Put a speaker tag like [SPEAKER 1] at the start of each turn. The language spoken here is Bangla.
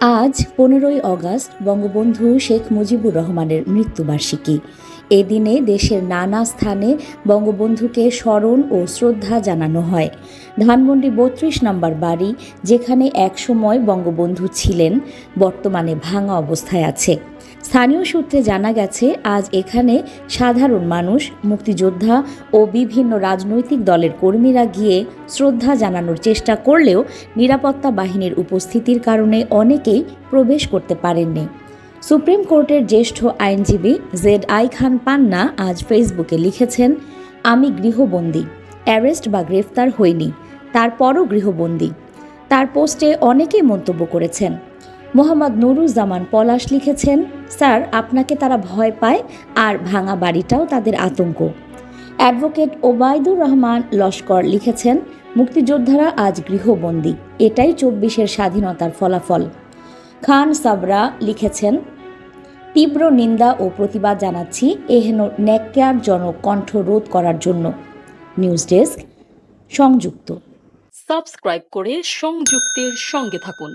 [SPEAKER 1] আজ পনেরোই অগস্ট বঙ্গবন্ধু শেখ মুজিবুর রহমানের মৃত্যুবার্ষিকী। এদিনে দিনে দেশের নানা স্থানে বঙ্গবন্ধুকে স্মরণ ও শ্রদ্ধা জানানো হয়। ধানমন্ডি বত্রিশ নম্বর বাড়ি, যেখানে একসময় বঙ্গবন্ধু ছিলেন, বর্তমানে ভাঙা অবস্থায় আছে। স্থানীয় সূত্রে জানা গেছে, আজ এখানে সাধারণ মানুষ, মুক্তিযোদ্ধা ও বিভিন্ন রাজনৈতিক দলের কর্মীরা গিয়ে শ্রদ্ধা জানানোর চেষ্টা করলেও নিরাপত্তা বাহিনীর উপস্থিতির কারণে অনেকেই প্রবেশ করতে পারেননি। সুপ্রিম কোর্টের জ্যেষ্ঠ আইনজীবী জেড আই খান পান্না আজ ফেসবুকে লিখেছেন, আমি গৃহবন্দী, অ্যারেস্ট বা গ্রেফতার হইনি, তারপরও গৃহবন্দী। তার পোস্টে অনেকেই মন্তব্য করেছেন মোহাম্মদ নুরুজ্জামান পলাশ লিখেছেন, স্যার, আপনাকে তারা ভয় পায় আর ভাঙা বাড়িটাও তাদের আতঙ্ক। অ্যাডভোকেট ওবায়দুর রহমান লস্কর লিখেছেন, মুক্তিযোদ্ধারা আজ গৃহবন্দী, এটাই চব্বিশের স্বাধীনতার ফলাফল। খান সাবরা লিখেছেন, তীব্র নিন্দা ও প্রতিবাদ জানাচ্ছি এহেন ন্যাক্কারজনক কণ্ঠ রোধ করার জন্য। নিউজ ডেস্ক, সংযুক্ত।
[SPEAKER 2] সাবস্ক্রাইব করে সংযুক্তের সঙ্গে থাকুন।